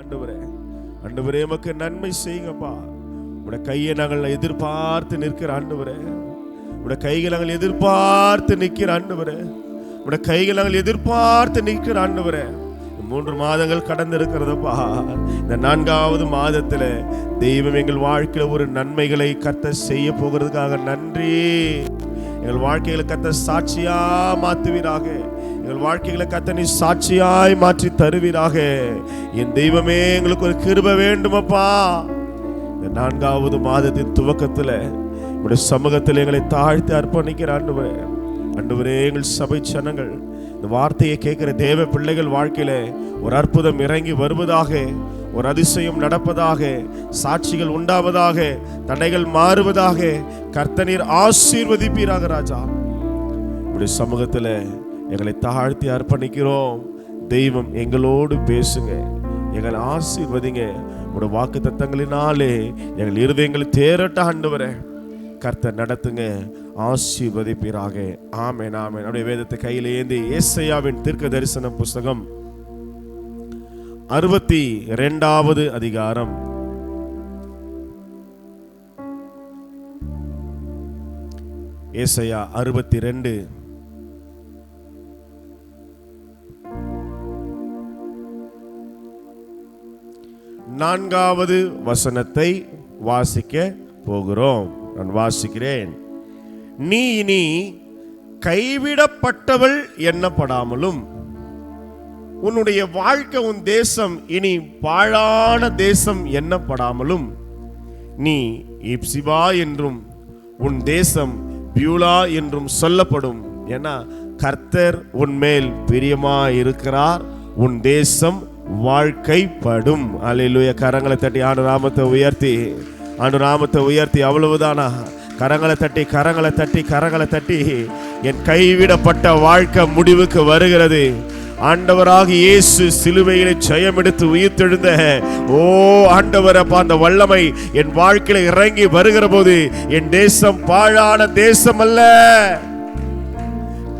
ஆண்டவரே ஆண்டவரே எமக்கு நன்மை செய்யுங்கப்பா. உடைய கையை நாங்கள் எதிர்பார்த்து நிற்கிற ஆண்டவரே. உடைய கைகள் நாங்கள் எதிர்பார்த்து நிற்கிற ஆண்டவரே. உடைய கைகள் நாங்கள் எதிர்பார்த்து நிற்கிற ஆண்டவரே. மூன்று மாதங்கள் கடந்து இருக்கிறதப்பா இந்த நான்காவது மாதத்தில் தெய்வம் எங்கள் வாழ்க்கையில் ஒரு நன்மைகளை கத்த செய்ய போகிறதுக்காக நன்றி. எங்கள் வாழ்க்கைகளை கத்த சாட்சியா மாத்துவீராக. எங்கள் வாழ்க்கைகளை கத்த நீ சாட்சியாய் மாற்றி தருவீராக. என் தெய்வமே எங்களுக்கு ஒரு கிருப வேண்டுமப்பா. இந்த நான்காவது மாதத்தின் துவக்கத்தில் உடைய சமூகத்தில் எங்களை தாழ்த்தி அர்ப்பணிக்கிற ஆண்டவரே ஆண்டவரே எங்கள் சபை சனங்கள் இந்த வார்த்தையை கேட்குற தேவ பிள்ளைகள் வாழ்க்கையில் ஒரு அற்புதம் இறங்கி வருவதாக ஒரு அதிசயம் நடப்பதாக சாட்சிகள் உண்டாவதாக தடைகள் மாறுவதாக கர்த்தனீர் ஆசீர்வதிப்பீராக ராஜா. உடைய சமூகத்தில் எங்களை தாழ்த்தி அர்ப்பணிக்கிறோம். தெய்வம் எங்களோடு பேசுங்க. எங்களை ஆசீர்வதிங்க. உங்களோட வாக்கு தத்தங்களினாலே எங்கள் இருதயங்களை தேரட்ட ஆண்டவரே கர்த்தர் நடத்துங்க. ஆசீர்வதிப்பீராக. ஆமென் நாமே நம்முடைய வேதத்தை கையில் ஏந்தி ஏசையாவின் தீர்க்க தரிசன புஸ்தகம் அறுபத்தி ரெண்டாவது அதிகாரம். ஏசையா அறுபத்தி ரெண்டு. நான்காவது வசனத்தை வாசிக்க போகிறோம். நான் வாசிக்கிறேன். நீ இனி கைவிடப்பட்டவள் எண்ணப்படாமலும் உன்னுடைய வாழ்க்கை உன் தேசம் இனி பாழான தேசம் எண்ணப்படாமலும் நீ இப்சிபா என்றும் உன் தேசம் பியூலா என்றும் சொல்லப்படும். ஏன்னா கர்த்தர் உன்மேல் பிரியமா இருக்கிறார் உன் தேசம் வாழ்க்கைப்படும். அலையிலுய கரங்களை தட்டி ஆண்டு நாமத்தை உயர்த்தி ஆண்டு நாமத்தை உயர்த்தி அவ்வளவுதானா? கரங்களை தட்டி கரங்களை தட்டி கரங்களை தட்டி என் கைவிடப்பட்ட வாழ்க்கை முடிவுக்கு வருகிறது. ஆண்டவராக இயேசு சிலுவையிலே ஜெயம் எடுத்து உயிர்த்தெழுந்த ஓ ஆண்டவர் அப்பா அந்த வல்லமை என் வாழ்க்கையில இறங்கி வருகிற போது என் தேசம் பாழான தேசம் அல்ல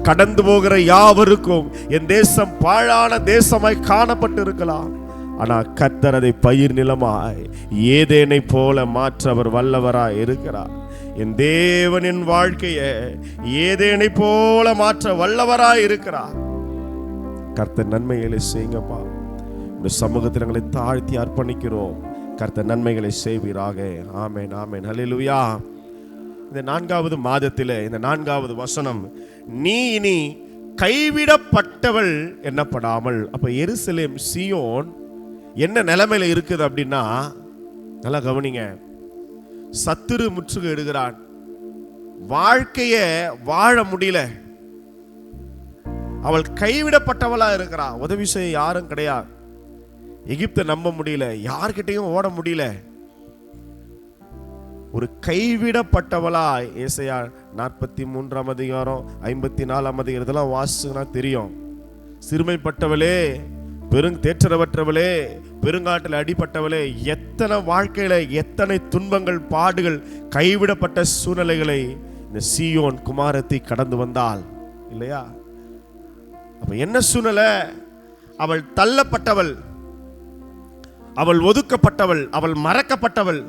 கடந்து போகிற யாவருக்கும் என் தேசம் பாழான தேசமாய் காணப்பட்டு இருக்கலாம் ஆனா கத்தர் அதை பயிர் நிலமாய் ஏதேனை போல மாற்ற அவர் வல்லவராய் இருக்கிறார். என் தேவனின் வாழ்க்கையை ஏதேனை போல மாற்ற வல்லவராய் இருக்கிறார். கர்த்த நன்மைகளை செய்யுங்கப்பா. இந்த சமூகத்தில் எங்களை தாழ்த்தி அர்ப்பணிக்கிறோம். கர்த்த நன்மைகளை செய்வீராக. ஆமேன் ஆமேன். ஹalleluya இந்த நான்காவது மாதத்தில் இந்த நான்காவது வசனம் நீ இனி கைவிடப்பட்டவள் என்னப்படாமல். அப்ப எருசலேம் சியோன் என்ன நிலைமையில் இருக்குது அப்படின்னா நல்லா கவனிங்க. சத்துரு முற்றுகை எடுகிறான் வாழ்க்கைய வாழ முடியல. அவள் கைவிடப்பட்டவளா இருக்கிறா. உதவி செய்ய யாரும் கிடையாது. எகிப்தை நம்ப முடியல. யார்கிட்டயும் ஓட முடியல. ஒரு கைவிடப்பட்டவளா ஏசையா நாற்பத்தி மூன்றாம் அதிகாரம் ஐம்பத்தி நாலாம் அதிகாரம். இதெல்லாம் தெரியும். சிறுமைப்பட்டவளே பெருங் தேற்றரவற்றவளே பெருங்காட்டில் அடிப்பட்டவளே எத்தனை வாழ்க்கையில எத்தனை துன்பங்கள் பாடுகள் கைவிடப்பட்ட சூழ்நிலைகளை இந்த சியோன் குமாரத்தை கடந்து வந்தாள். இல்லையா? அப்ப என்ன சூழ்நிலை? அவள் தள்ளப்பட்டவள் அவள் ஒதுக்கப்பட்டவள் அவள் மறக்கப்பட்டவள்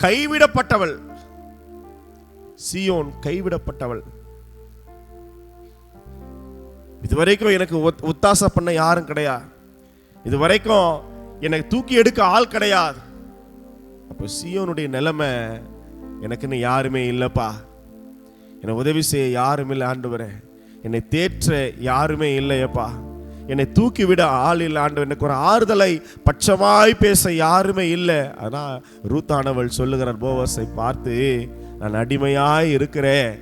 கைவிடப்பட்டவள். சியோன் கைவிடப்பட்டவள். இதுவரைக்கும் எனக்கு உத்தாச பண்ண யாரும் கிடையாது. இதுவரைக்கும் எனக்கு தூக்கி எடுக்க ஆள் கிடையாது. அப்போ சியோனுடைய நிலைமை எனக்குன்னு யாருமே இல்லைப்பா. என்னை உதவி செய்ய யாரும் இல்லை ஆண்டு வரேன் என்னை தேற்ற யாருமே இல்லையப்பா. என்னை தூக்கிவிட ஆள் இல்லை. ஆண்டு எனக்கு ஒரு ஆறுதலை பட்சமாய் பேச யாருமே இல்லை. ஆனால் ரூத்தானவள் சொல்லுகிறார் போவஸை பார்த்து நான் அடிமையாய் இருக்கிறேன்.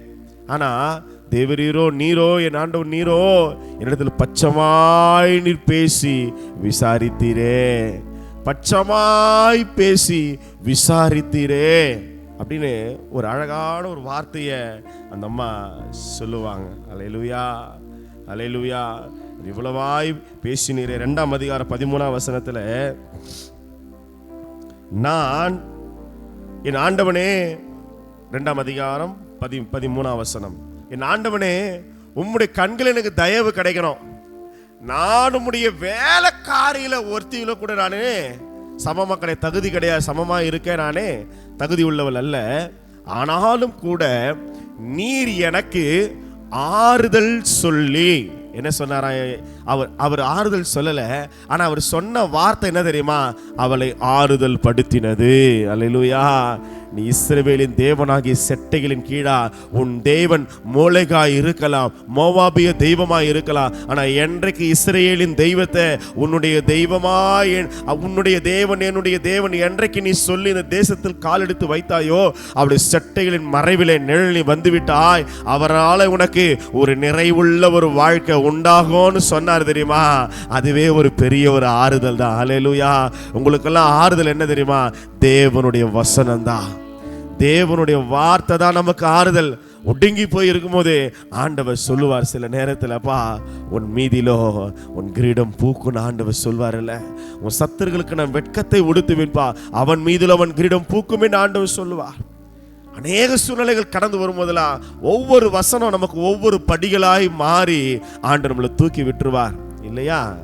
ஆனால் தேவரீரோ நீரோ என் ஆண்டவர் நீரோ என்னிடத்தில் பச்சமாய் நீர் பேசி விசாரித்தீரே. பட்சமாய் பேசி விசாரித்தீரே. அப்படின்னு ஒரு அழகான ஒரு வார்த்தையை அந்த அம்மா சொல்லுவாங்க. அலையலுயா அலையலுயா இவ்வளவாய் பேசினீரே. ரெண்டாம் அதிகாரம் பதிமூணாம் வசனத்தில் நான் என் ஆண்டவனே ரெண்டாம் அதிகாரம் பதி பதிமூணாம் வசனம் என் ஆண்டவனே உம்முடைய கண்கள் எனக்கு தயவு கிடைக்கணும். நான் உம்முடைய வேலைக்காரியில் ஒருத்தியில கூட நானே சமமாக கிடையாது தகுதி கிடையாது. சமமாக இருக்கேன் நானே தகுதி உள்ளவள் அல்ல. ஆனாலும் கூட நீர் எனக்கு ஆறுதல் சொல்லி என்ன சொன்னாரா அவர் அவர் ஆறுதல் சொல்லலை. ஆனா அவர் சொன்ன வார்த்தை என்ன தெரியுமா? அவளை ஆறுதல் படுத்தினது. அல்லேலூயா. நீ இஸ்ரவேலின் தேவனாகிய செட்டைகளின் கீழா உன் தேவன் மூளைகாய் இருக்கலாம் மோவாபிய தெய்வமாய் இருக்கலாம். ஆனா என்றைக்கு இஸ்ரேலின் தெய்வத்தை உன்னுடைய தெய்வமாய் என்- உன்னுடைய தேவன் என்னுடைய தேவன் என்றைக்கு நீ சொல்லி இந்த தேசத்தில் காலெடுத்து வைத்தாயோ அவருடைய செட்டைகளின் மறைவிலே நிழலி வந்துவிட்டாய். அவரால் உனக்கு ஒரு நிறைவுள்ள ஒரு வாழ்க்கை உண்டாகும்னு சொன்னார். தெரியுமா? அதுவே ஒரு பெரிய ஒரு ஆறுதல் தான். அலையலுயா உங்களுக்கெல்லாம் ஆறுதல் என்ன தெரியுமா? தேவனுடைய வசனம் தான் தேவனுடைய வார்த்தை தான் நமக்கு ஆறுதல். ஒடுங்கி போய் இருக்கும்போது ஆண்டவர் சொல்லுவார் சில நேரத்தில் அப்பா உன் மீதிலோ உன் கிரீடம் பூக்குன்னு ஆண்டவர் சொல்வார்ல உன் சத்தர்களுக்கு நான் வெட்கத்தை உடுத்துவேன்பா. அவன் மீதிலோ அவன் கிரீடம் பூக்கும் என்று ஆண்டவர் சொல்லுவார். அநேக சூழ்நிலைகள் கடந்து வரும்போதெல்லாம் ஒவ்வொரு வசனம் நமக்கு ஒவ்வொரு படிகளாய் மாறி ஆண்டு நம்மளை தூக்கி விட்டுருவார். இல்லையா?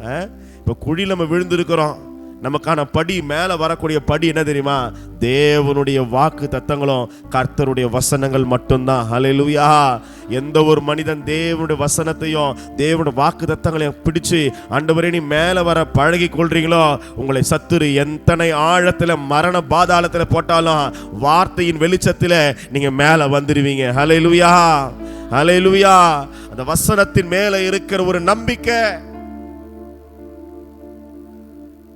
இப்போ குழி நம்ம விழுந்திருக்கிறோம். நமக்கான படி மேலே வரக்கூடிய படி என்ன தெரியுமா? தேவனுடைய வாக்கு தத்தங்களும் கர்த்தருடைய வசனங்கள் மட்டும்தான். ஹலெலுயா எந்த ஒரு மனிதன் தேவனுடைய வசனத்தையும் தேவனுடைய வாக்கு தத்தங்களையும் பிடிச்சு ஆண்டவரே நீ மேலே வர பழகி கொள்றீங்களோ? உங்களை சத்துரு எத்தனை ஆழத்தில் மரண பாதாளத்தில் போட்டாலும் வார்த்தையின் வெளிச்சத்தில் நீங்கள் மேலே வந்துடுவீங்க ஹலெலுயா ஹலெலுயா அந்த வசனத்தின் மேலே இருக்கிற ஒரு நம்பிக்கை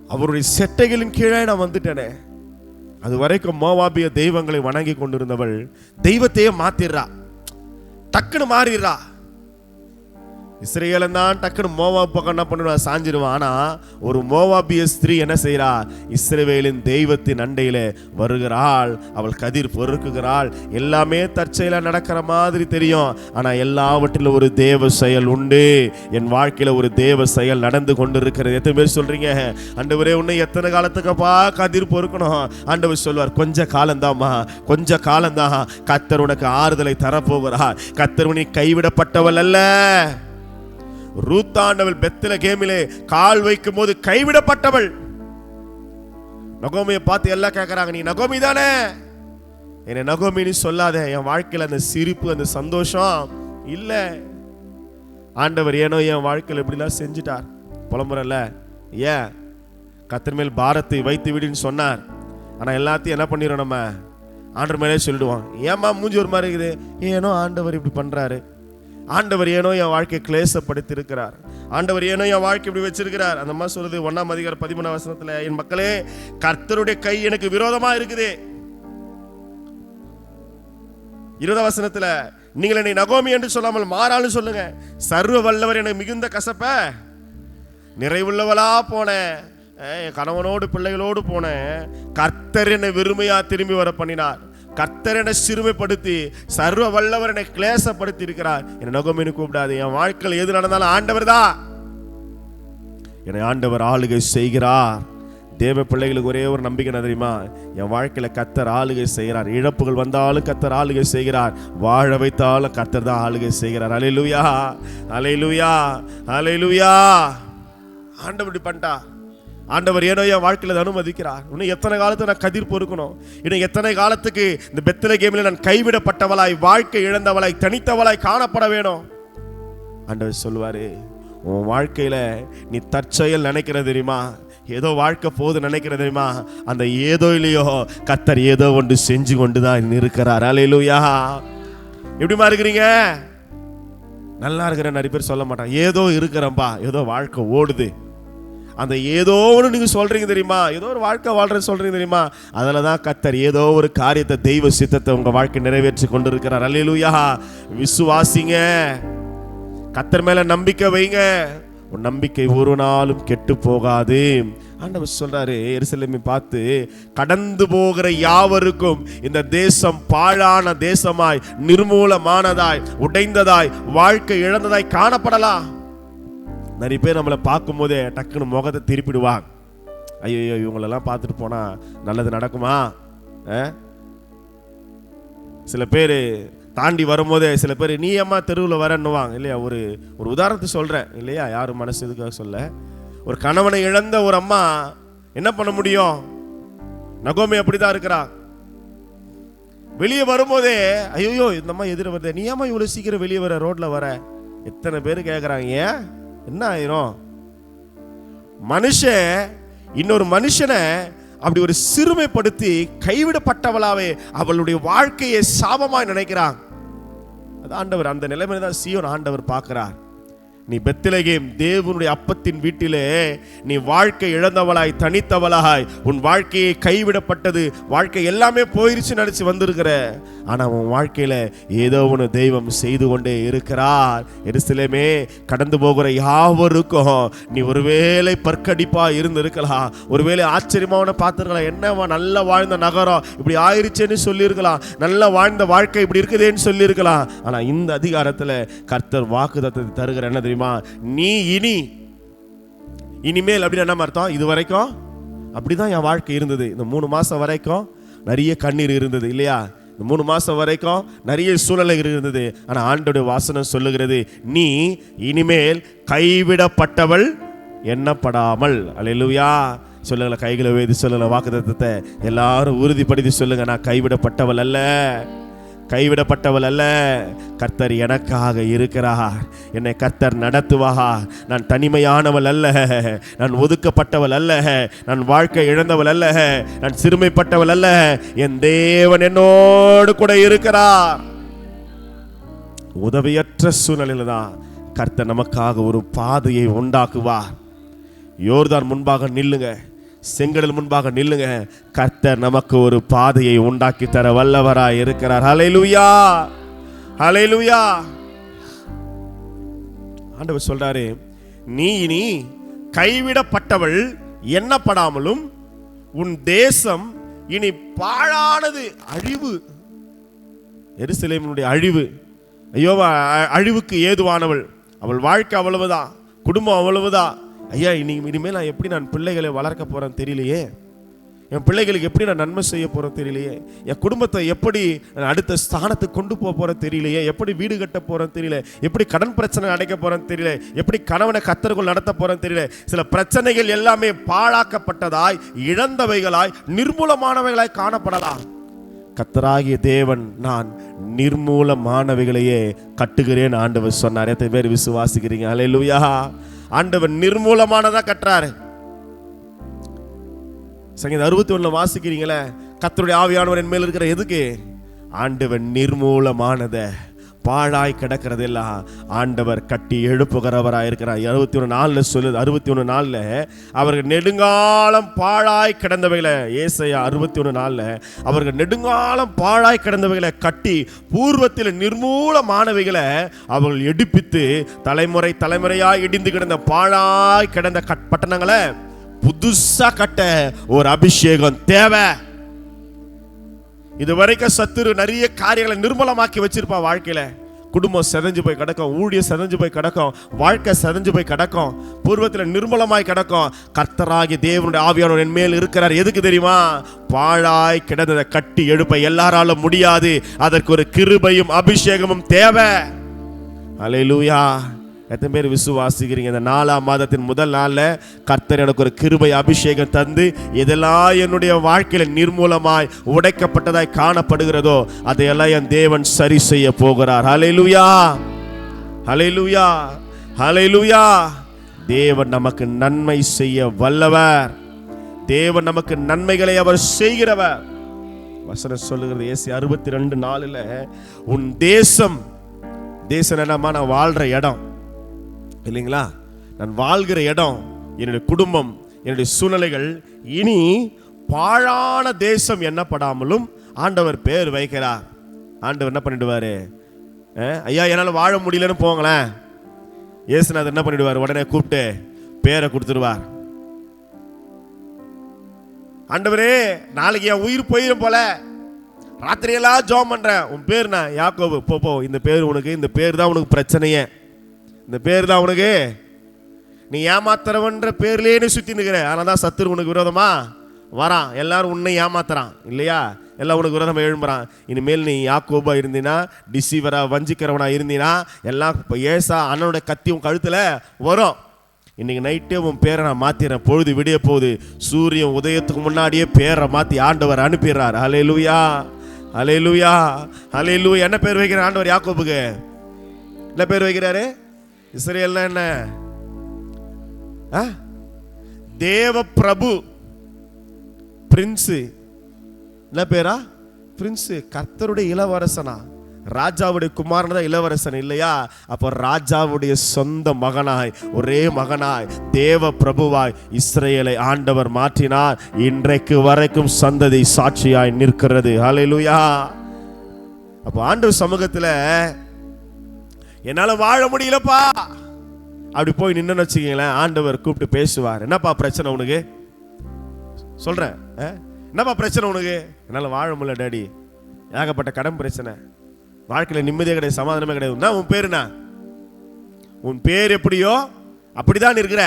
அவருடைய செட்டைகளின் கீழே நான் வந்துட்டேனே. அது வரைக்கும் மோவாபிய தெய்வங்களை வணங்கி கொண்டிருந்தவள் தெய்வத்தையே மாத்திடுறா. டக்குன்னு மாறிடுறா. இஸ்ரேலன் தான் டக்குன்னு மோவாப் பக்கம் என்ன பண்ணுவா சாஞ்சிருவான். ஆனால் ஒரு மோவாபிய ஸ்திரீ என்ன செய்கிறா இஸ்ரேவேலின் தெய்வத்தின் அண்டையில் வருகிறாள். அவள் கதிர் பொறுக்குகிறாள். எல்லாமே தற்செயலாக நடக்கிற மாதிரி தெரியும். ஆனால் எல்லாவற்றிலும் ஒரு தேவ செயல் உண்டு. என் வாழ்க்கையில் ஒரு தேவ செயல் நடந்து கொண்டு இருக்கிறது எத்தனை பேர் சொல்கிறீங்க ஆண்டவரே உன்னை எத்தனை காலத்துக்கப்பா கதிர் பொறுக்கணும்? ஆண்டவர் சொல்வார் கொஞ்ச காலந்தாம்மா கொஞ்ச காலந்தான். கத்தர் உனக்கு ஆறுதலை தரப்போகிறார். கத்தர் உனி கைவிடப்பட்டவள் அல்ல. ரூத்தாண்டவள் பெத்தில கேமிலே கால் வைக்கும் போது கைவிடப்பட்டவள். நகோமியை பார்த்து எல்லாம் கேட்கறாங்க நீ நகோமி தானே? என்னை நகோமின்னு சொல்லாத என் வாழ்க்கையில் அந்த சிரிப்பு அந்த சந்தோஷம் இல்லை. ஆண்டவர் ஏனோ என் வாழ்க்கையில் இப்படிலாம் செஞ்சிட்டார். புலம்புறல்ல. ஏன்? கத்தர் மேல் பாரத்தை வைத்து விடுன்னு சொன்னார். ஆனால் எல்லாத்தையும் என்ன பண்ணிடுறோம் நம்ம? ஆண்டர் மேலே சொல்லிடுவோம் ஏமா மூஞ்சி ஒரு மாதிரி இருக்குது? ஏனோ ஆண்டவர் இப்படி பண்ணுறாரு ஆண்டவர் ஏனோ என் வாழ்க்கையை கிளேசப்படுத்தியிருக்கிறார். ஆண்டவர் ஏனோ என் வாழ்க்கை இப்படி வச்சிருக்கிறார். அந்த மாதிரி சொல்லுது ஒன்னாம் அதிகார பதிமூணாம் வசனத்துல என் மக்களே கர்த்தருடைய கை எனக்கு விரோதமா இருக்குது. இருபதாம் வசனத்துல நீங்கள் என்னை நகோமி என்று சொல்லாமல் மாறாலும் சொல்லுங்க. சர்வ வல்லவர் எனக்கு மிகுந்த கசப்ப நிறைவுள்ளவளா போனேன் என் கணவனோடு பிள்ளைகளோடு போனேன் கர்த்தர் என்னை விருமையா திரும்பி வர பண்ணினார் கர்த்தர் சிறுமைப்படுத்தி சர்வ வல்லவர் என்னை கிளேசப்படுத்தி இருக்கிறார் என்னை நகோமின்னு கூப்பிடாது என் வாழ்க்கையில் எது நடந்தாலும் ஆண்டவர் தான் என்னை ஆண்டவர் ஆளுகை செய்கிறார். தேவ பிள்ளைகளுக்கு ஒரே ஒரு நம்பிக்கை தெரியுமா? என் வாழ்க்கையில் கத்தர் ஆளுகை செய்கிறார். இழப்புகள் வந்தாலும் கத்தர் ஆளுகை செய்கிறார். வாழ வைத்தாலும் கத்தர் தான் ஆளுகை செய்கிறார். அலையிலுயா அலையிலுயா அலையிலுயா ஆண்டவர் பண்ணிட்டா? ஆண்டவர் ஏனோ என் வாழ்க்கையில் அனுமதிக்கிறார். இன்னும் எத்தனை காலத்துக்கு நான் கதிர் பொறுக்கணும்? இன்னும் எத்தனை காலத்துக்கு இந்த பெத்தலை கேமில் நான் கைவிடப்பட்டவளாய் வாழ்க்கை இழந்தவளாய் தனித்தவளாய் காணப்பட வேணும்? ஆண்டவர் சொல்லுவார் உன் வாழ்க்கையில் நீ தற்செயல் நினைக்கிற தெரியுமா? ஏதோ வாழ்க்கை போகுது நினைக்கிற தெரியுமா? அந்த ஏதோ இல்லையோ கத்தர் ஏதோ ஒன்று செஞ்சு கொண்டு தான் இருக்கிறார். அலையிலுயா எப்படிமா இருக்கிறீங்க? நல்லா இருக்கிற நிறைய பேர் சொல்ல மாட்டான் ஏதோ இருக்கிறேன்பா ஏதோ வாழ்க்கை ஓடுது. அந்த ஏதோ ஒன்று நீங்கள் சொல்கிறீங்க தெரியுமா? ஏதோ ஒரு வாழ்க்கை வாழ்கிறேன்னு சொல்கிறீங்க தெரியுமா? அதில் தான் கத்தர் ஏதோ ஒரு காரியத்தை தெய்வ சித்தத்தை உங்கள் வாழ்க்கை நிறைவேற்றி கொண்டு இருக்கிறார் அல்லையிலூயா விசுவாசிங்க. கத்தர் மேலே நம்பிக்கை வைங்க. உன் நம்பிக்கை ஒரு நாளும் கெட்டு போகாது. ஆண்டவர் சொல்றாரு எருசலேமை பார்த்து கடந்து போகிற யாவருக்கும் இந்த தேசம் பாழான தேசமாய் நிர்மூலமானதாய் உடைந்ததாய் வாழ்க்கை இழந்ததாய் காணப்படலாம். நிறைய பேர் நம்மளை பார்க்கும்போதே டக்குன்னு முகத்தை திருப்பிடுவாங்க. ஐயோ இவங்களெல்லாம் பார்த்துட்டு போனால் நல்லது நடக்குமா? சில பேர் தாண்டி வரும்போதே சில பேர் நீ அம்மா தெருவில் வரன்னுவாங்க. இல்லையா ஒரு ஒரு உதாரணத்தை சொல்கிறேன் இல்லையா யாரும் மனசு இதுக்காக சொல்ல? ஒரு கணவனை இழந்த ஒரு அம்மா என்ன பண்ண முடியும்? நகோமி அப்படிதான் இருக்கிறா. வெளியே வரும்போதே ஐயோ இந்த அம்மா எதிர வருது. நீ அம்மா இவ்வளோ சீக்கிரம் வெளியே வர ரோட்டில் வர? எத்தனை பேர் கேட்குறாங்க ஏன்? என்ன ஆயிரும்? மனுஷன் இன்னொரு மனுஷனை அப்படி ஒரு சிறுமைப்படுத்தி கைவிடப்பட்டவளாவே அவளுடைய வாழ்க்கையை சாபமாய் நினைக்கிறான். அது ஆண்டவர் அந்த நிலைமையில தான் சீயோன் ஆண்டவர் பார்க்கிறார். நீ பெத்திலகேம் தேவனுடைய அப்பத்தின் வீட்டிலே நீ வாழ்க்கை இழந்தவளாய் தனித்தவளாய். உன் வாழ்க்கையை கைவிடப்பட்டது. வாழ்க்கை எல்லாமே போயிருச்சு நினைச்சு வந்திருக்கிற. ஆனா உன் வாழ்க்கையில ஏதோ ஒன்று தெய்வம் செய்து கொண்டே இருக்கிறார். எரிசிலேமே கடந்து போகிற யாவருக்கும் நீ ஒருவேளை பற்கடிப்பா இருந்திருக்கலாம். ஒருவேளை ஆச்சரியமான பார்த்துருக்கலாம். என்னவா நல்லா வாழ்ந்த நகரம் இப்படி ஆயிருச்சேன்னு சொல்லியிருக்கலாம். நல்லா வாழ்ந்த வாழ்க்கை இப்படி இருக்குதேன்னு சொல்லியிருக்கலாம். ஆனா இந்த அதிகாரத்துல கர்த்தர் வாக்குதத்தை தருகிற என்ன தெரியும்? நீ இனி. இனிமேல் அப்படின்னு என்ன அர்த்தம்? இது வரைக்கும் அப்படிதான் என் வாழ்க்கை இருந்தது. இந்த மூணு மாசம் வரைக்கும் நிறைய கண்ணீர் இருந்தது இல்லையா? இந்த மூணு மாசம் வரைக்கும் நிறைய சூழ்நிலைகள் இருந்தது. ஆனா ஆண்டோட வாசனம் சொல்லுகிறது நீ இனிமேல் கைவிடப்பட்டவள் எண்ணப்படாமல். அல்லேலூயா சொல்லுங்கள கைகளை வேதி சொல்லுங்க வாக்குத்தத்தை எல்லாரும் உறுதிப்படுத்தி சொல்லுங்க நான் கைவிடப்பட்டவள் அல்ல. கைவிடப்பட்டவள் அல்ல கர்த்தர் எனக்காக இருக்கிறார். என்னை கர்த்தர் நடத்துவார். நான் தனிமையானவள் அல்ல நான் ஒதுக்கப்பட்டவள் அல்ல நான் வாழ்க்கை இழந்தவள் அல்ல நான் சிறுமைப்பட்டவள் அல்ல என் தேவன் என்னோடு கூட இருக்கிறார். உதவியற்ற சூழ்நிலையில தான் கர்த்தர் நமக்காக ஒரு பாதையை உண்டாக்குவார். யோர்தான் முன்பாக நில்லுங்க. செங்கடல் முன்பாக நில்லுங்க. கர்த்தர் நமக்கு ஒரு பாதையை உண்டாக்கி தர வல்லவராய் இருக்கிறார். ஹalleluya! ஹalleluya! ஆண்டவர் சொல்றாரு நீ இனி கைவிடப்பட்டவள் எண்ணப்படாமலும் உன் தேசம் இனி பாழானது அழிவு. எருசலேமினுடைய அழிவு. ஐயோ அ- அழிவுக்கு ஏதுவானவள். அவள் வாழ்க்கை அவ்வளவுதான் குடும்பம் அவ்வளவுதான் ஐயா இன்னைக்கு இனிமேல் நான் எப்படி நான் பிள்ளைகளை வளர்க்க போகிறேன்னு தெரியலையே? என் பிள்ளைகளுக்கு எப்படி நான் நன்மை செய்ய போகிறேன் தெரியலையே? என் குடும்பத்தை எப்படி நான் அடுத்த ஸ்தானத்துக்கு கொண்டு போக போகிறேன் தெரியலையே? எப்படி வீடு கட்ட போகிறேன் தெரியல? எப்படி கடன் பிரச்சனை அடைக்க போகிறேன்னு தெரியல? எப்படி கணவனை கத்தர்கள் நடத்த போகிறேன்னு தெரியல? சில பிரச்சனைகள் எல்லாமே பாழாக்கப்பட்டதாய் இழந்தவைகளாய் நிர்மூலமானவைகளாய் காணப்படலாம். கத்தராகிய தேவன் நான் நிர்மூலமானவைகளையே கட்டுகிறேன் ஆண்டவர் சொன்னார். எத்தனை பேர் விசுவாசிக்கிறீங்க? அலையிலுயா ஆண்டவர் நிர்மூலமானதா கட்டுறாரு சங்கீதம் அறுபத்தி ஒண்ணுல வாசிக்கிறீங்களே? கத்தருடைய ஆவியானவர் என் மேல் இருக்கிற எதுக்கு? ஆண்டவன் நிர்மூலமானதை. பாழாய் கிடக்கிறதெல்லாம் ஆண்டவர் கட்டி எழுப்புகிறவராக இருக்கிறார் அறுபத்தி ஒன்று நாளில் சொல்லுது அறுபத்தி ஒன்று நாளில் அவர்கள் நெடுங்காலம் பாழாய் கிடந்தவைகளை ஏசையா அறுபத்தி ஒன்று நாளில் அவர்கள் நெடுங்காலம் பாழாய் கிடந்தவைகளை கட்டி பூர்வத்தில் நிர்மூலமானவைகளை அவர்கள் எடுப்பித்து தலைமுறை தலைமுறையாக இடிந்து கிடந்த பாழாய் கிடந்த கட் பட்டணங்களை புதுசாக கட்ட ஒரு அபிஷேகம் தேவை. இது வரைக்கும் சத்துரு நிறைய காரியங்களை நிர்மலமாக்கி வச்சிருப்பா வாழ்க்கையில. குடும்பம் செதஞ்சு போய் கிடக்கும் ஊழியம் செதஞ்சு போய் கிடக்கும் வாழ்க்கை செதஞ்சு போய் கிடக்கும் பூர்வத்தில் நிர்மலமாய் கிடக்கும். கர்த்தராகி தேவனுடைய ஆவியானவர் என் மேல் இருக்கிறார். எதுக்கு தெரியுமா? பாழாய் கிடந்ததை கட்டி எழுப்ப எல்லாராலும் முடியாது. அதற்கு ஒரு கிருபையும் அபிஷேகமும் தேவை. அலையிலூயா எத்தனை பேர் விசுவாசிக்கிறீங்க? இந்த நாலாம் மாதத்தின் முதல் நாளில் கர்த்தர் எனக்கு ஒரு கிருபை அபிஷேகம் தந்து எதெல்லாம் என்னுடைய வாழ்க்கையில் நிர்மூலமாய் உடைக்கப்பட்டதாய் காணப்படுகிறதோ அதையெல்லாம் என் தேவன் சரி செய்ய போகிறார். ஹalleluya ஹalleluya ஹalleluya தேவன் நமக்கு நன்மை செய்ய வல்லவர். தேவன் நமக்கு நன்மைகளை அவர் செய்கிறவர். வசனம் சொல்லுகிறது ஏசி அறுபத்தி ரெண்டு நாளில் உன் தேசம் தேசம் என்னமா நான் வாழ்கிற இடம். இல்லைங்களா? நான் வாழ்கிற இடம் என்னுடைய குடும்பம் என்னுடைய சூழ்நிலைகள் இனி பாழான தேசம் எண்ணப்படாமலும் ஆண்டவர் பேர் வைக்கிறார். ஆண்டவர் என்ன பண்ணிடுவார்? ஐயா என்னால் வாழ முடியலன்னு போங்களேன். இயேசுநாதர் என்ன பண்ணிடுவார்? உடனே கூப்பிட்டு பேரை கொடுத்துருவார். ஆண்டவரே நாளைக்கு என் உயிர் போயிடும் போல. ராத்திரியெல்லாம் ஜோம் பண்ணுறேன் உன் பேர் நான் யாக்கோபு. போ போ. இந்த பேர் உனக்கு இந்த பேர் தான் உனக்கு பிரச்சனையே. இந்த பேர் தான் உனக்கு. நீ ஏமாத்துறவன்ற பேர்லேன்னு நீ நிற்கிற ஆனால் தான் சத்துரு உனக்கு விரோதமா? வரான். எல்லாரும் உன்னை ஏமாத்துறான். இல்லையா? எல்லாம் உனக்கு விரோதமாக எழும்புறான். இனிமேல் நீ யாக்கோபா இருந்தினா டிசீவராக வஞ்சிக்கிறவனாக இருந்தினா எல்லாம் இப்போ ஏசா அண்ணனோட கத்தி உன் கழுத்தில் வரும். இன்றைக்கி நைட்டே உன் பேரை நான் மாற்றிடுறேன் பொழுது விடிய போகுது. சூரியன் உதயத்துக்கு முன்னாடியே பேரை மாற்றி ஆண்டவர் அனுப்பிடுறார். அலே லூயா அலே லூயா அலே லூயா என்ன பேர் வைக்கிற ஆண்டவர் யாக்கோபுக்கு? என்ன பேர் வைக்கிறாரு? இஸ்ரேல்னா என்ன? ஆ? தேவ பிரபு பிரின்ஸு என்ன பேரா? பிரின்ஸு கர்த்தருடைய இளவரசனா? ராஜாவுடைய குமாரன் தான் இளவரசன் இல்லையா? அப்போ ராஜாவுடைய சொந்த மகனாய் ஒரே மகனாய் தேவ பிரபுவாய் இஸ்ரேலை ஆண்டவர் மாற்றினார். இன்றைக்கு வரைக்கும் சந்ததி சாட்சியாய் நிற்கிறது. அலையிலுயா அப்போ ஆண்டவர் சமூகத்தில் என்னால வாழ முடியலப்பா. அப்படி போய் நின்றுன்னு வச்சுக்கீங்களேன் ஆண்டவர் கூப்பிட்டு பேசுவார். என்னப்பா பிரச்சனை உனக்கு? சொல்றேன் என்னப்பா பிரச்சனை உனக்கு? என்னால் வாழ முடியல டேடி. ஏகப்பட்ட கடன் பிரச்சனை. வாழ்க்கையில் நிம்மதியே கிடையாது சமாதானமே கிடையாது. தான் உன் பேருண்ணா உன் பேர் எப்படியோ அப்படிதான் இருக்கிற.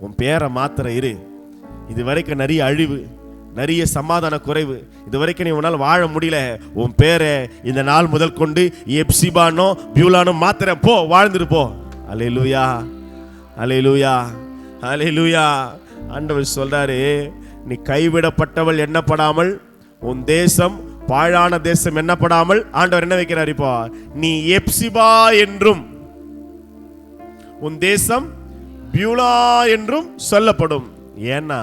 உன் பேரை மாத்திர இரு. இது வரைக்கும் நிறைய அழிவு. நிறைய சமாதான குறைவு. இது வரைக்கும் நீ உன்னால் வாழ முடியல. உன் பேரை இந்த நாள் முதல் கொண்டு எப்சிபானோ பியூலானோ மாத்திர. போ வாழ்ந்துட்டு போ. லூயா அலை லூயா ஆண்டவர் சொல்றாரு நீ கைவிடப்பட்டவள் எண்ணப்படாமல் உன் தேசம் பாழான தேசம் எண்ணப்படாமல் ஆண்டவர் என்ன வைக்கிறார் இப்போ? நீ எப்சிபா என்றும் உன் தேசம் பியூலா என்றும் சொல்லப்படும். ஏன்னா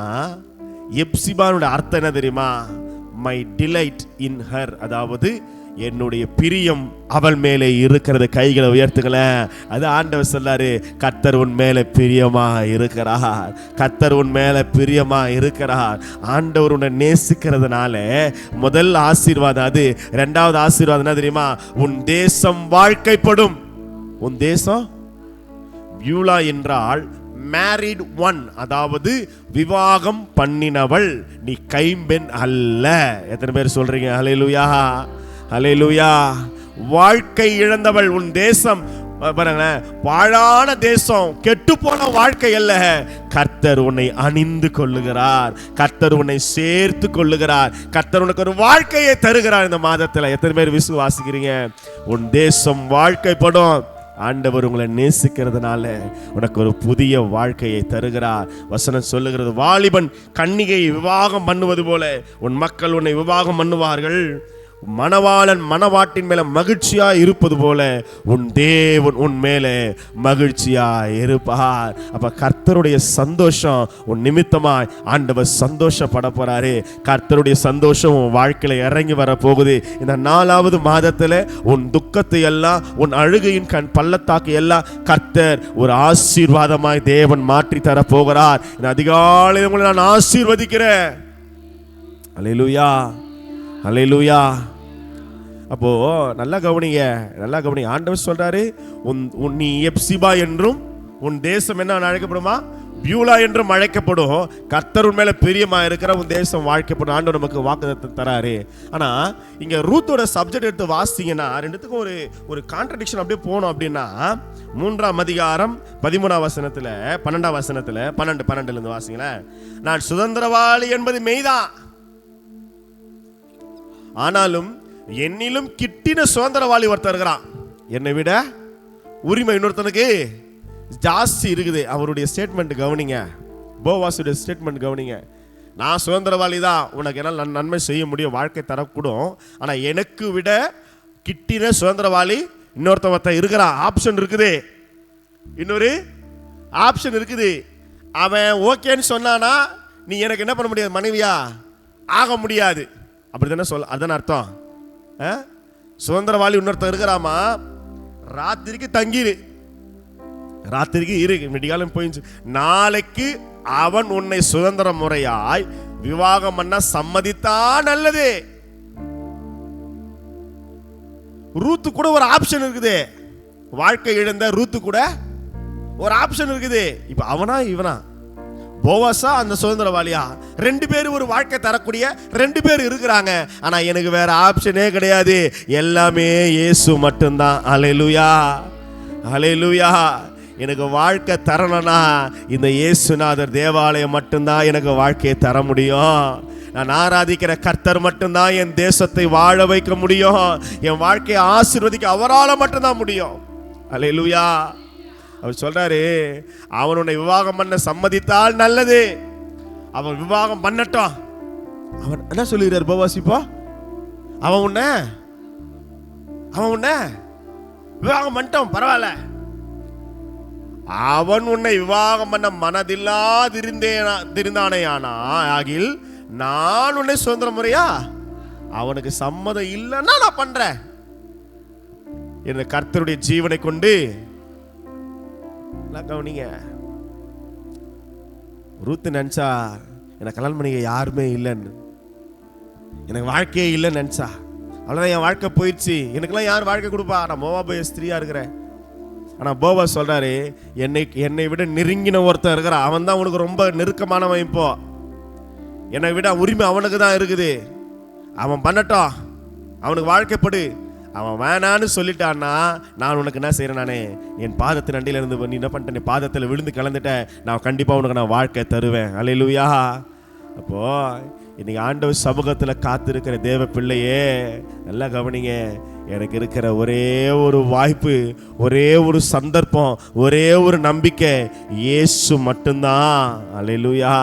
எப்சிபானுடைய அர்த்தம் என்ன தெரியுமா? மை டிலைட் இன் ஹர் அதாவது என்னுடைய பிரியம் அவள் மேலே இருக்கிறது. கைகளை உயர்த்துக்கல அது ஆண்டவர் சொல்லாரு கத்தர் உன் மேலே பிரியமா இருக்கிறார். கத்தர் உன் மேலே பிரியமா இருக்கிறார். ஆண்டவர் உன்னை நேசிக்கிறதுனால முதல் ஆசீர்வாதம் அது. ரெண்டாவது ஆசீர்வாதம் என்ன தெரியுமா? உன் தேசம் வாழ்க்கைப்படும். உன் தேசம்? யூலா என்றால் மேரிட் ஒன் அதாவது விவாகம் பண்ணினவள். நீ கைம்பெண் அல்ல. எத்தனை பேர் சொல்றீங்க? ஹalleluya ஹalleluya வாழ்க்கை இழந்தவள் உன் தேசம். அஹ் பாருங்களேன். பாழான தேசம். கெட்டு போன வாழ்க்கை அல்ல. கர்த்தர் உன்னை அணிந்து கொள்ளுகிறார். கர்த்தர் உன்னை சேர்த்து கொள்ளுகிறார். கர்த்தர் உனக்கு ஒரு வாழ்க்கையை தருகிறார் இந்த மாதத்துல. எத்தனை பேர் விசுவாசிக்கிறீங்க? உன் தேசம் வாழ்க்கைப்படும். ஆண்டவர் உங்களை நேசிக்கிறதுனால உனக்கு ஒரு புதிய வாழ்க்கையை தருகிறார். வசனம் சொல்லுகிறது வாலிபன் கன்னிகை விவாகம் பண்ணுவது போல உன் மக்கள் உன்னை விவாகம் பண்ணுவார்கள். மணவாளன் மணவாட்டின் மேல மகிழ்ச்சியா இருப்பது போல உன் தேவன் உன் மேலே மகிழ்ச்சியா இருப்பார். அப்ப கர்த்தருடைய சந்தோஷம் உன் நிமித்தமாய் ஆண்டவர் சந்தோஷப்பட போறாரு. கர்த்தருடைய சந்தோஷம் உன் வாழ்க்கையில இறங்கி வர போகுது. இந்த நாலாவது மாதத்துல உன் துக்கத்தை எல்லாம் உன் அழுகையின் கண் பள்ளத்தாக்கு எல்லாம் கர்த்தர் ஒரு ஆசீர்வாதமாய் தேவன் மாற்றி தர போகிறார். இந்த அதிகாலையில் உங்களை நான் ஆசீர்வதிக்கிறேன். அலையிலுயா அலையிலூயா அப்போ நல்லா கவனிங்க நல்லா கவனிங்க. ஆண்டவர் சொல்றாரு உன் உன் நீ எப்சிபா என்றும் உன் தேசம் என்ன அழைக்கப்படுமா? பியூலா என்றும் அழைக்கப்படும். கர்த்தர் மேல பிரியமா இருக்கிற உன் தேசம் வாழ்க்கைப்படும். ஆண்டவர் நமக்கு வாக்குத்தத்தம் தராரு. ஆனா இங்க ரூத்தோட சப்ஜெக்ட் எடுத்து வாசிங்கன்னா ரெண்டுத்துக்கும் ஒரு ஒரு கான்ட்ரடிக்ஷன் அப்படியே போனோம் அப்படின்னா மூன்றாம் அதிகாரம் பதிமூணாம் வசனத்துல பன்னெண்டாம் வசனத்துல பன்னெண்டு பன்னெண்டுல இருந்து வாசிங்களேன். நான் சுதந்திரவாளி என்பது மெய்தான். ஆனாலும் என்னிலும் கிட்டின சுதந்திரவாளி ஒருத்தர் இருக்கிறான். என்னை விட உரிமை இன்னொருத்தனுக்கு ஜாஸ்தி இருக்குது. அவருடைய ஸ்டேட்மெண்ட் கவனிங்க. போவாசுடைய ஸ்டேட்மெண்ட் கவனிங்க. நான் சுதந்திரவாளி தான் உனக்கு என்னால் நன்- நன்மை செய்ய முடியும் வாழ்க்கை தரக்கூடும். ஆனால் எனக்கு விட கிட்டின சுதந்திரவாளி இன்னொருத்தன் இருக்கிறான் ஆப்ஷன் இருக்குது. இன்னொரு ஆப்ஷன் இருக்குது. அவன் ஓகேன்னு சொன்னானா நீ எனக்கு என்ன பண்ண முடியாது மனைவியா? ஆக முடியாது. அப்படி தானே சொல் அதுதானே அர்த்தம். ஆ? சுதந்திரவாளி இன்னொருத்தர் இருக்கிறாமா? ராத்திரிக்கு தங்கிரு. ராத்திரிக்கு இரு விடிகாலம் போயிடுச்சு நாளைக்கு அவன் உன்னை சுதந்திர முறையாய் விவாகம் பண்ண சம்மதித்தா நல்லது. ரூத்து கூட ஒரு ஆப்ஷன் இருக்குது. வாழ்க்கை இழந்த ரூத்து கூட ஒரு ஆப்ஷன் இருக்குது. இப்ப அவனா இவனா? போவாசா அந்த சுதந்திரவாளியா? ரெண்டு பேரும் ஒரு வாழ்க்கை தரக்கூடிய ரெண்டு பேர் இருக்கிறாங்க. ஆனா எனக்கு வேற ஆப்ஷனே கிடையாது. எல்லாமே இயேசு மட்டும்தான். அலையலுயா அலையலுயா எனக்கு வாழ்க்கை தரணும்னா இந்த இயேசுநாதர் தேவாலயம் மட்டும்தான் எனக்கு வாழ்க்கையை தர முடியும். நான் ஆராதிக்கிற கர்த்தர் மட்டும்தான் என் தேசத்தை வாழ வைக்க முடியும். என் வாழ்க்கையை ஆசீர்வதிக்க அவரால் மட்டும்தான் முடியும். அலையலுயா அவர் சொல்றாரு அவன் உன்னை விவாகம் பண்ண சம்மதித்தால் நல்லது. அவன் விவாகம் பண்ணட்டும். அவன் என்ன சொல்லுகிறார் போவாசிப்பா அவன் உன்ன அவன் உன்ன விவாகம் பண்ணிட்டான் பரவாயில்ல. அவன் உன்னை விவாகம் பண்ண மனதில்லாதிருந்தேனா திருந்தானேயானா ஆகில் நான் உன்னை சுதந்திர முறையா? அவனுக்கு சம்மதம் இல்லைன்னா நான் பண்றேன். என் கர்த்தருடைய ஜீவனை கொண்டு நல்லா கவனிங்க. ரூத்து நினச்சா எனக்கு கல்யாணம் பண்ணிக்க யாருமே இல்லைன்னு. எனக்கு வாழ்க்கையே இல்லைன்னு நினச்சா. அவ்வளோதான் என் வாழ்க்கை போயிடுச்சு. எனக்கெல்லாம் யார் வாழ்க்கை கொடுப்பா? நான் மோவாபய ஸ்திரீயாக இருக்கிறேன். ஆனால் போபா சொல்கிறாரு என்னை என்னை விட நெருங்கின ஒருத்தன் இருக்கிறான் அவன் தான் உனக்கு ரொம்ப நெருக்கமானவன் இப்போ. என்னை விட உரிமை அவனுக்கு தான் இருக்குது. அவன் பண்ணட்டும். அவனுக்கு வாழ்க்கைப்படு அவன் வேணான்னு சொல்லிட்டான்னா நான் உனக்கு என்ன செய்கிறேன் நானே? என் பாதத்தின் அண்டியில இருந்து நீ என்ன பண்ணிட்டேன் நீ பாதத்தில் விழுந்து கலந்துட்டேன் நான் கண்டிப்பாக உனக்கு நான் வாழ்க்கை தருவேன். அலையிலுயா அப்போ இன்னைக்கு ஆண்டவர் சமூகத்தில் காத்திருக்கிற தேவ பிள்ளையே நல்லா கவனிங்க. எனக்கு இருக்கிற ஒரே ஒரு வாய்ப்பு ஒரே ஒரு சந்தர்ப்பம் ஒரே ஒரு நம்பிக்கை இயேசு மட்டும்தான். அலையிலுயா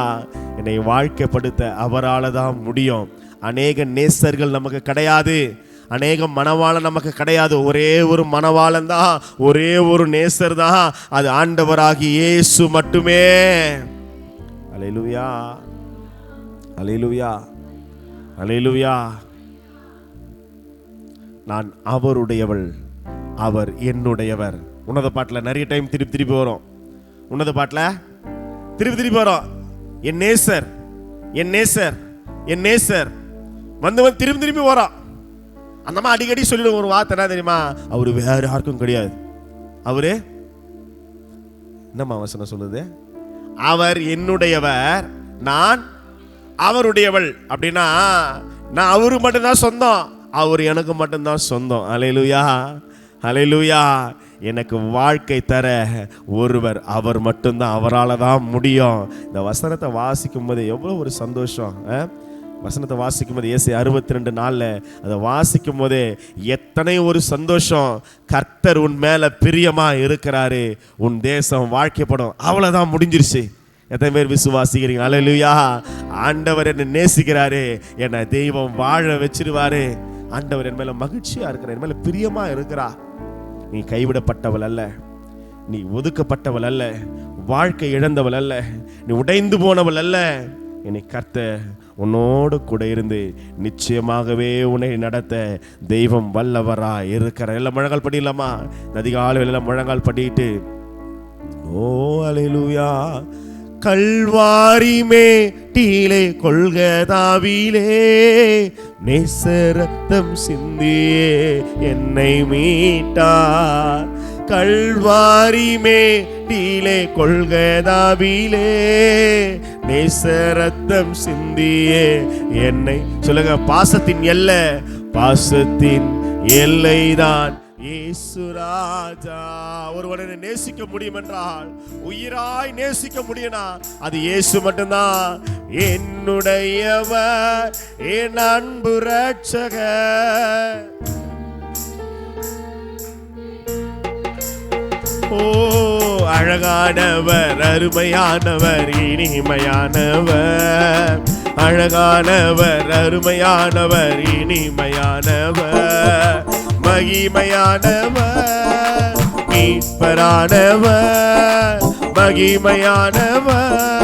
என்னை வாழ்க்கைப்படுத்த அவரால் தான் முடியும். அநேக நேசர்கள் நமக்கு கிடையாது. அநேக மணவாளன் நமக்கு கிடையாது. ஒரே ஒரு மணவாளன் தான் ஒரே ஒரு நேசர் தான். அது ஆண்டவராகி இயேசு மட்டுமே. அலையிலுயா. அலையிலுயா. அலையிலுயா. நான் அவருடையவள் அவர் என்னுடையவர். உன்னத பாட்டில் நிறைய டைம் திருப்பி திருப்பி வரும். உன்னத பாட்டில் திருப்பி திருப்பி வரும். என் நேசர் என் நேசர் என் நேசர். வந்து வந்து திரும்பி திரும்பி வரான். அந்த அம்மா அடிக்கடி சொல்லிடும் ஒரு வார்த்தை என்ன தெரியுமா? அவர் வேற யாருக்கும் கிடையாது. அவரு என்னம்மா வசனம் சொல்லுது? அவர் என்னுடையவர் நான் அவருடையவள். அப்படின்னா நான் அவரு மட்டும்தான் சொந்தம் அவர் எனக்கு மட்டும்தான் சொந்தம். அலையிலுயா அலையிலுயா எனக்கு வாழ்க்கை தர ஒருவர் அவர் மட்டும்தான் அவரால் தான் முடியும். இந்த வசனத்தை வாசிக்கும் போது எவ்வளோ ஒரு சந்தோஷம் ஆ? வசனத்தை வாசிக்கும் போது ஏசி அறுபத்தி ரெண்டு நாளில் அதை வாசிக்கும் போதே எத்தனை ஒரு சந்தோஷம். கர்த்தர் உன் மேலே பிரியமாக இருக்கிறாரு. உன் தேசம் வாழ்க்கைப்படும். அவ்வளோதான் முடிஞ்சிருச்சு. எத்தனை பேர் விசுவாசிக்கிறீங்க? அலையிலுயா ஆண்டவர் என்னை நேசிக்கிறாரு. என்னை தெய்வம் வாழ வச்சிருவாரு. ஆண்டவர் என் மேலே மகிழ்ச்சியாக இருக்கிற என் மேலே பிரியமாக இருக்கிறா. நீ கைவிடப்பட்டவள் அல்ல. நீ ஒதுக்கப்பட்டவள் அல்ல. வாழ்க்கை இழந்தவள் அல்ல. நீ உடைந்து போனவள் அல்ல. என்னை கர்த்த உன்னோடு கூட இருந்து நிச்சயமாகவே உன்னை நடத்த தெய்வம் வல்லவரா இருக்கிற எல்லாம் முழங்கால் படிக்கலாமா நதிகால எல்லாம் முழங்கால் படிட்டு ஓ அலையிலுயா. கல்வாரி மேட்டிலே கொள்கதாவிலே நேசரத்தம் சிந்தியே என்னை மீட்டார் கல்வாரி மேட்டிலே கொள்கதாவிலே. நேசரத்தம் சிந்தியே என்னை. சொல்லுங்க பாசத்தின் எல்லை. பாசத்தின் எல்லைதான் இயேசு ராஜா. ஒருவனை நேசிக்க முடியும் என்றால் உயிராய் நேசிக்க முடியும்னா அது இயேசு மட்டும்தான். என்னுடையவர் என் அன்பு ரட்சகர் ஓ அழகானவர் அருமையானவர் இனிமையானவர். அழகானவர் அருமையானவர் இனிமையானவர். மகிமையானவர் மீட்பரானவர் மகிமையானவர்.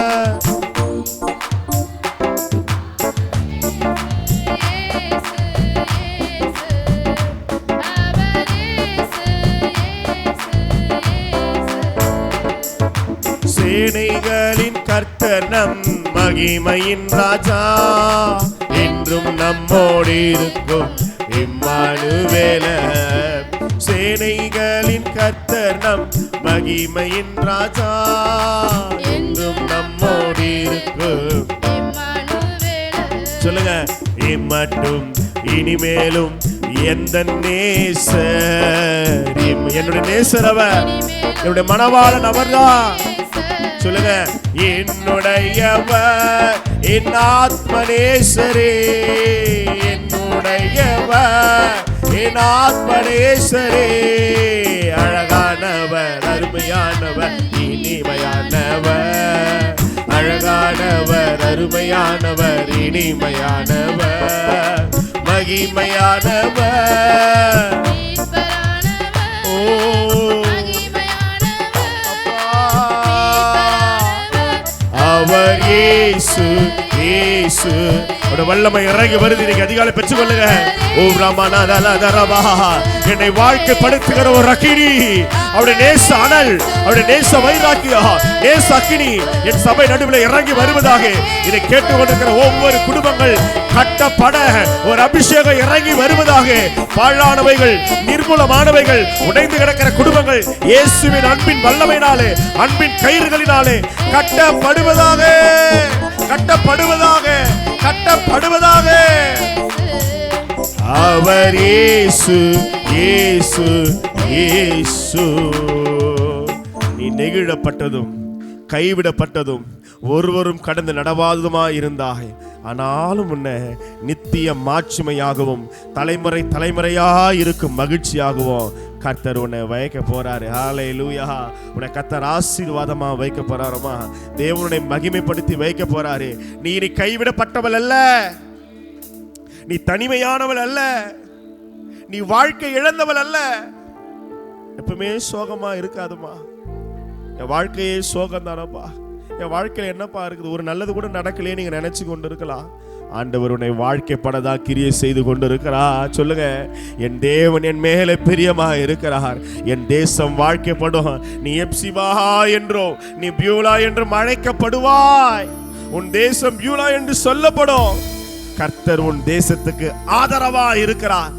கர்த்தர் நம் மகிமையின் ராஜா. என்றும் நம்மோடு இருக்கும் இம்மானுவேல. சேனைகளின் கர்த்தர் நம் மகிமையின் ராஜா. என்றும் நம்மோடு இருக்கும் சொல்லுங்க இம்மட்டும் இனிமேலும் எந்த நேசர்? என்னுடைய நேசர் அவர். என்னுடைய மனவாளன் அவர்தான். சொல்லுங்க. என்னுடையவர் என் ஆத்மனேஸ்வரே என்னுடையவர் என் ஆத்மனேஸ்வரே அழகானவர் அருமையானவர் இனிமையானவர். அழகானவர் அருமையானவர் இனிமையானவர். மகிமையானவர். ஏசு ஏசு அவருடைய வல்லமை இறங்கி வருது. இன்னைக்கு அதிகாலை பெற்றுக்கொள்ளுங்க. ஓ ராமநாதரபா என்னை வாழ்க்கைப்படுத்துகிற ஒரு அக்கினி அவருடைய நேச அனல் அவருடைய நேச வைராக்கியா நேச அக்கினி என் சபை நடுவில் இறங்கி வருவதாக இதை கேட்டுக்கொண்டிருக்கிற ஒவ்வொரு குடும்பங்கள் கட்டப்பட ஒரு அபிஷேகம் இறங்கி வருவதாக பாழானவைகள் நிர்மூலமானவைகள் உடைந்து கிடக்கிற குடும்பங்கள் இயேசுவின் அன்பின் வல்லமையினாலே அன்பின் கயிறுகளினாலே கட்டப்படுவதாக. கட்டப்படுவதாக கட்டப்படுவதாக. அவர் இயேசு இயேசு இயேசு நீ நெகிழப்பட்டதும் கைவிடப்பட்டதும் ஒருவரும் கடந்து நடவாததுமா இருந்தாய். ஆனாலும் உன்னை நித்திய மாட்சிமையாகவும் தலைமுறை தலைமுறையாக இருக்கும் மகிழ்ச்சியாகவும் கர்த்தர் உன்னை வைக்க போறாரு. ஹாலை லூயா உன்னை கர்த்தர் ஆசீர்வாதமா வைக்க போறாரமா? தேவனுடைய மகிமைப்படுத்தி வைக்க போறாரு. நீ நீ கைவிடப்பட்டவள் அல்ல. நீ தனிமையானவள் அல்ல. நீ வாழ்க்கை இழந்தவள் அல்ல. எப்பவுமே சோகமா இருக்காதுமா? என் வாழ்க்கையே சோகம் தானப்பா என் வாழ்க்கையில என்னப்பா இருக்குது? ஒரு நல்லது கூட நடக்கலையே நீங்க நினைச்சு கொண்டு இருக்கலாம் ஆண்டவர் உன்னை வாழ்க்கைப்படதா கிரியை செய்து கொண்டு இருக்கிறா சொல்லுங்க என் தேவன் என் மேலே பிரியமாக இருக்கிறார். என் தேசம் வாழ்க்கைப்படும். நீ எப்சிபா என்றோ நீ பியூலா என்றும் அழைக்கப்படுவாய். உன் தேசம் பியூலா என்று சொல்லப்படும். கர்த்தர் உன் தேசத்துக்கு ஆதரவா இருக்கிறார்.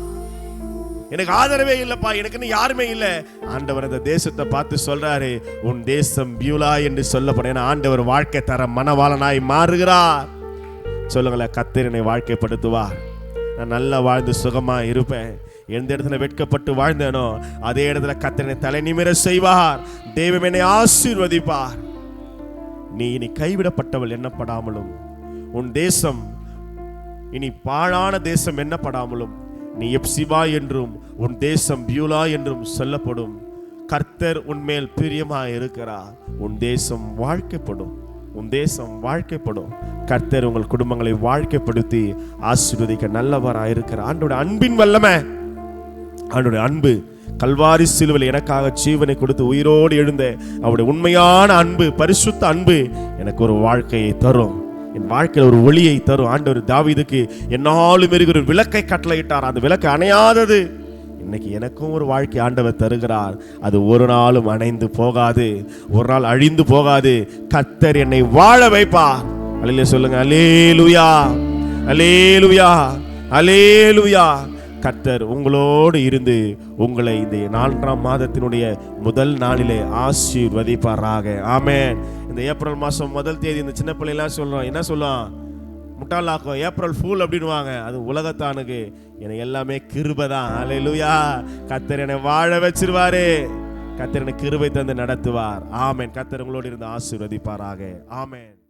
எனக்கு ஆதரவே இல்லப்பா எனக்குன்னு யாருமே இல்லை. ஆண்டவர் அந்த தேசத்தை பார்த்து சொல்றாரு உன் தேசம் பியூலா என்று சொல்லப்படும். ஏன்னா ஆண்டவர் வாழ்க்கை தர மனவாளனாய் மாறுகிறார். சொல்லுங்களேன் கத்தர் என்னை வாழ்க்கைப்படுத்துவார். நான் நல்லா வாழ்ந்து சுகமாக இருப்பேன். எந்த இடத்துல வெட்கப்பட்டு வாழ்ந்தேனோ அதே இடத்துல கத்தனை தலை நிமிர செய்வார். தெய்வம் என்னை ஆசீர்வதிப்பார். நீ இனி கைவிடப்பட்டவள் எண்ணப்படாமலும் உன் தேசம் இனி பாழான தேசம் எண்ணப்படாமலும் நீ எப்சிபா என்றும் உன் தேசம் பியூலா என்றும் சொல்லப்படும். கர்த்தர் உன்மேல் பிரியமாக இருக்கிறார் உன் தேசம் வாழ்க்கைப்படும். உன் தேசம் வாழ்க்கைப்படும். கர்த்தர் உங்கள் குடும்பங்களை வாழ்க்கைப்படுத்தி ஆசீர்வதிக்க நல்லவராக இருக்கிற ஆண்டோட அன்பின் வல்லமை. ஆண்டோட அன்பு கல்வாரி சிலுவில் எனக்காக ஜீவனை கொடுத்து உயிரோடு எழுந்த அவருடைய உண்மையான அன்பு பரிசுத்த அன்பு எனக்கு ஒரு வாழ்க்கையை தரும். என் வாழ்க்கையில் ஒரு ஒளியை தரும். ஆண்டவர் தாவிதுக்கு என்னாலும் இருக்கிற ஒரு விளக்கை கட்டளையிட்டார். அந்த விளக்கு அணையாதது. இன்னைக்கு எனக்கும் ஒரு வாழ்க்கை ஆண்டவர் தருகிறார். அது ஒரு நாளும் அணைந்து போகாது. ஒரு நாள் அழிந்து போகாது. கத்தர் என்னை வாழ வைப்பார். அலையில சொல்லுங்க அலேலுயா அலேலுயா அலேலுயா கத்தர் உங்களோடு இருந்து உங்களை இந்த நான்காம் மாதத்தினுடைய முதல் நாளிலே ஆசீர்வதிப்பாராக. ஆமே இந்த ஏப்ரல் மாதம் முதல் தேதி இந்த சின்ன பிள்ளைலாம் சொல்கிறோம் என்ன சொல்லலாம் முட்டாளாக்கும் ஏப்ரல் ஃபூல் அப்படின்னுவாங்க. அது உலகத்தானுக்கு. எனக்கு எல்லாமே கிருபை தான். அலையிலுயா கத்தர் என்னை வாழ வச்சிருவாரு. கத்தர் என்னை கிருபை தந்து நடத்துவார். ஆமேன். கத்தர் உங்களோடு இருந்து ஆசீர்வதிப்பாராக. ஆமேன்.